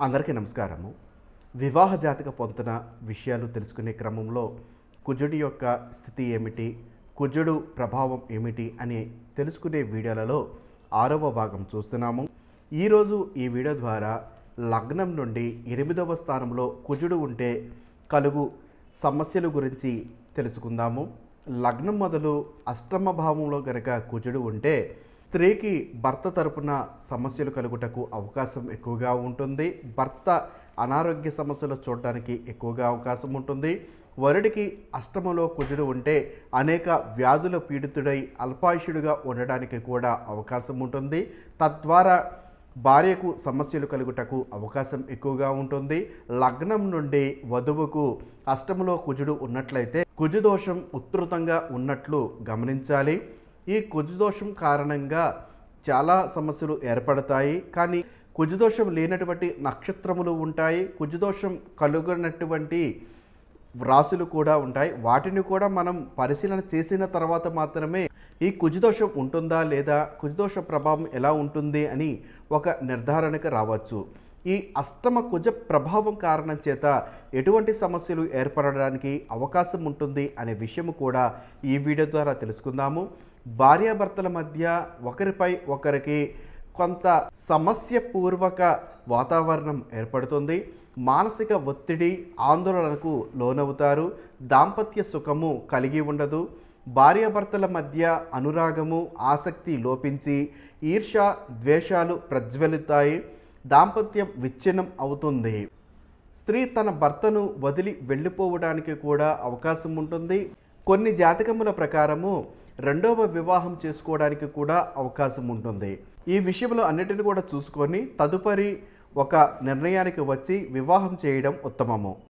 అందరికీ నమస్కారము. వివాహ జాతక పొంతన విషయాలు తెలుసుకునే క్రమంలో కుజుడి యొక్క స్థితి ఏమిటి? కుజుడు ప్రభావం ఏమిటి? అని తెలుసుకునే వీడియోలలో ఆరవ భాగం చూస్తున్నాము. ఈరోజు ఈ వీడియో ద్వారా లగ్నం నుండి ఎనిమిదవ స్థానంలో కుజుడు ఉంటే కలుగు సమస్యల గురించి తెలుసుకుందాము. లగ్నం మొదలు అష్టమ భావంలో గనక కుజుడు ఉంటే స్త్రీకి భర్త తరపున సమస్యలు కలుగుటకు అవకాశం ఎక్కువగా ఉంటుంది. భర్త అనారోగ్య సమస్యలు చూడడానికి ఎక్కువగా అవకాశం ఉంటుంది. వరుడికి అష్టమలో కుజుడు ఉంటే అనేక వ్యాధుల పీడితుడై అల్పాయుషుడుగా ఉండడానికి కూడా అవకాశం ఉంటుంది. తద్వారా భార్యకు సమస్యలు కలుగుటకు అవకాశం ఎక్కువగా ఉంటుంది. లగ్నం నుండి వధువుకు అష్టములో కుజుడు ఉన్నట్లయితే కుజుదోషం ఉధృతంగా ఉన్నట్లు గమనించాలి. ఈ కుజదోషం కారణంగా చాలా సమస్యలు ఏర్పడతాయి. కానీ కుజదోషం లేనటువంటి నక్షత్రములు ఉంటాయి. కుజదోషం కలుగునటువంటి రాశులు కూడా ఉంటాయి. వాటిని కూడా మనం పరిశీలన చేసిన తర్వాత మాత్రమే ఈ కుజదోషం ఉంటుందా లేదా కుజదోష ప్రభావం ఎలా ఉంటుంది అని ఒక నిర్ధారణకు రావచ్చు. ఈ అష్టమ కుజ ప్రభావం కారణం చేత ఎటువంటి సమస్యలు ఏర్పడడానికి అవకాశం ఉంటుంది అనే విషయం కూడా ఈ వీడియో ద్వారా తెలుసుకుందాము. భార్యాభర్తల మధ్య ఒకరిపై ఒకరికి కొంత సమస్యపూర్వక వాతావరణం ఏర్పడుతుంది. మానసిక ఒత్తిడి ఆందోళనకు లోనవుతారు. దాంపత్య సుఖము కలిగి ఉండదు. భార్యాభర్తల మధ్య అనురాగము ఆసక్తి లోపించి ఈర్ష ద్వేషాలు ప్రజ్వలితాయి. దాంపత్యం విచ్ఛిన్నం అవుతుంది. స్త్రీ తన భర్తను వదిలి వెళ్ళిపోవడానికి కూడా అవకాశం ఉంటుంది. కొన్ని జాతకముల ప్రకారము రెండవ వివాహం చేసుకోవడానికి కూడా అవకాశం ఉంటుంది. ఈ విషయంలో అన్నిటిని కూడా చూసుకొని తదుపరి ఒక నిర్ణయానికి వచ్చి వివాహం చేయడం ఉత్తమము.